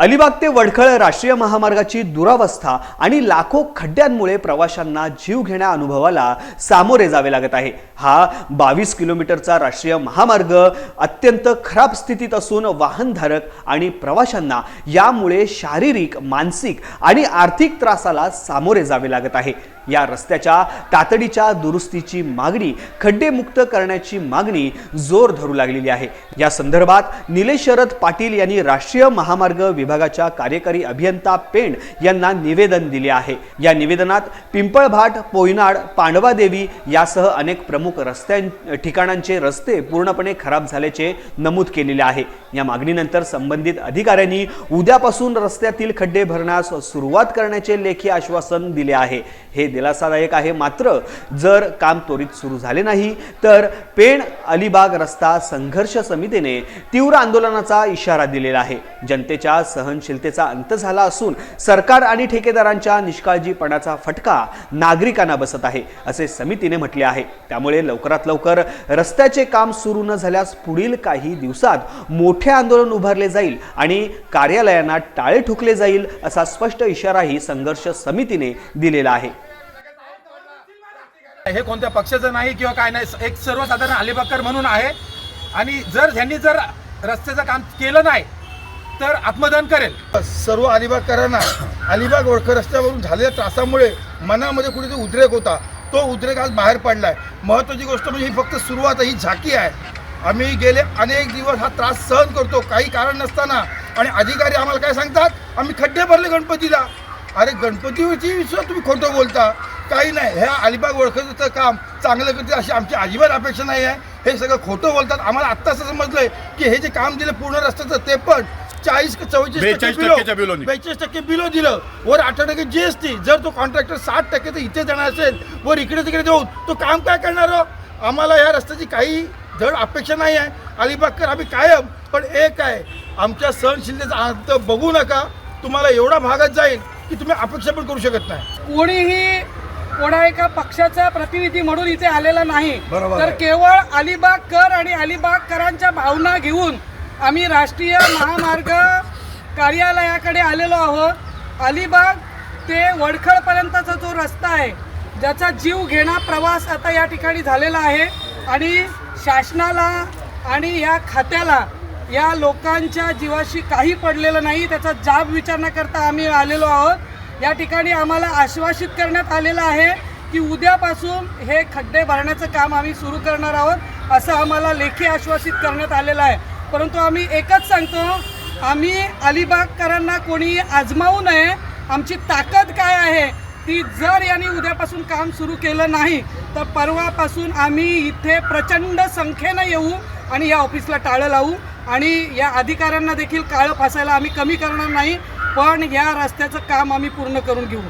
अलिबाग ते वडखळ राष्ट्रीय महामार्गाची दुरावस्था आणि लाखो खड्ड्यांमुळे प्रवाशांना जीव घेण्या अनुभवाला सामोरे जावे लागत आहे. हा बावीस किलोमीटरचा राष्ट्रीय महामार्ग अत्यंत खराब स्थितीत असून वाहनधारक आणि प्रवाशांना यामुळे शारीरिक मानसिक आणि आर्थिक त्रासाला सामोरे जावे लागत आहे. या रस्त्याच्या तातडीच्या दुरुस्तीची मागणी खड्डेमुक्त करण्याची मागणी जोर धरू लागलेली आहे. या संदर्भात निलेश शरद पाटील यांनी राष्ट्रीय महामार्ग विभाग विभागाच्या कार्यकारी अभियंता पेण यांना निवेदन दिले आहे. या निवेदनात पिंपळभाट पोयनाड पांडवादेवी यासह अनेक प्रमुख रस्त्यां ठिकाणांचे रस्ते पूर्णपणे खराब झाल्याचे नमूद केलेले आहे. या मागणीनंतर संबंधित अधिकाऱ्यांनी उद्यापासून रस्त्यातील खड्डे भरण्यास सुरुवात करण्याचे लेखी आश्वासन दिले आहे. हे दिलासादायक आहे. मात्र जर काम त्वरित सुरू झाले नाही तर पेण अलिबाग रस्ता संघर्ष समितीने तीव्र आंदोलनाचा इशारा दिलेला आहे. जनतेच्या सहनशीलतेचा अंत झाला असून सरकार आणि ठेकेदारांच्या निष्काळजीपणाचा फटका नागरिकांना बसत आहे असे समितीने म्हटले आहे. त्यामुळे लवकरात लवकर रस्त्याचे काम सुरू न झाल्यास पुढील काही दिवसात मोठे आंदोलन उभारले जाईल आणि कार्यालयांना टाळे ठुकले जाईल असा स्पष्ट इशाराही संघर्ष समितीने दिलेला आहे. हे कोणत्या पक्षाचं नाही किंवा काय नाही एक सर्वसाधारण अलिबागकर म्हणून आहे. आणि जर ह्यांनी जर रस्त्याचं काम केलं नाही तर आत्मदान करेल. सर्व अलिबागकरांना अलिबाग ओळख रस्त्यावरून झालेल्या त्रासामुळे मनामध्ये कुठेतरी उद्रेक होता. तो उद्रेक आज बाहेर पडलाय. महत्त्वाची गोष्ट म्हणजे ही फक्त सुरुवात ही झाकी आहे. आम्ही गेले अनेक दिवस हा त्रास सहन करतो काही कारण नसताना. आणि अधिकारी आम्हाला काय सांगतात? आम्ही खड्डे भरले गणपतीला. अरे गणपतीवरची विश्वास तुम्ही खोटं बोलता. काही नाही. ह्या अलिबाग ओळखचं काम चांगलं करते अशी आमची अजिबात अपेक्षा नाही आहे. हे सगळं खोटं बोलतात. आम्हाला आत्ता असं आहे की हे जे काम दिलं पूर्ण रस्त्याचं ते पण चाळीस का चव्वेचाळीस 42 टक्केच्या बिलोनी. बेचाळीस टक्के बिलो दिलं. वर अठरा टक्के जीएसटी जर तो कॉन्ट्रॅक्टर साठ टक्के तर इथे देणार असेल वर इकडे तिकडे देऊन तो काम काय करणार हो? आम्हाला या रस्त्याची काही धड अपेक्षा नाही आहे. अलिबागकर आम्ही कायम पण एक आहे आमच्या सहनशीलतेचा अंत बघू नका. तुम्हाला एवढा भागात जाईल की तुम्ही अपेक्षा पण करू शकत नाही. कोणीही कोणा एका पक्षाचा प्रतिनिधी म्हणून इथे आलेला नाही. बरोबर तर. केवळ अलिबागकर आणि अलिबागकरांच्या भावना घेऊन आम्ही राष्ट्रीय महामार्ग कार्यालयाकडे आलेलो आहोत. अलिबाग ते वडखळपर्यंतचा जो रस्ता आहे ज्याचा जीव घेणा प्रवास आता या ठिकाणी झालेला आहे आणि शासनाला आणि या खात्याला या लोकांच्या जीवाशी काही पडलेलं नाही त्याचा जाब विचार न करता आम्ही आलेलो आहोत. या ठिकाणी आम्हाला आश्वासित करण्यात आलेलं आहे की उद्यापासून हे खड्डे भरण्याचं काम आम्ही सुरू करणार आहोत असं आम्हाला लेखी आश्वासित करण्यात आलेलं आहे. परंतु आम्ही एकच सांगतो आम्ही अलिबागकरांना कोणी आजमावू नये. आमची ताकद काय आहे ती जर यांनी उद्यापासून काम सुरू केलं नाही तर परवापासून आम्ही इथे प्रचंड संख्येनं येऊ आणि या ऑफिसला टाळं लावू. आणि या अधिकाऱ्यांना देखील काळं फासायला आम्ही कमी करणार नाही पण या रस्त्याचं काम आम्ही पूर्ण करून घेऊ.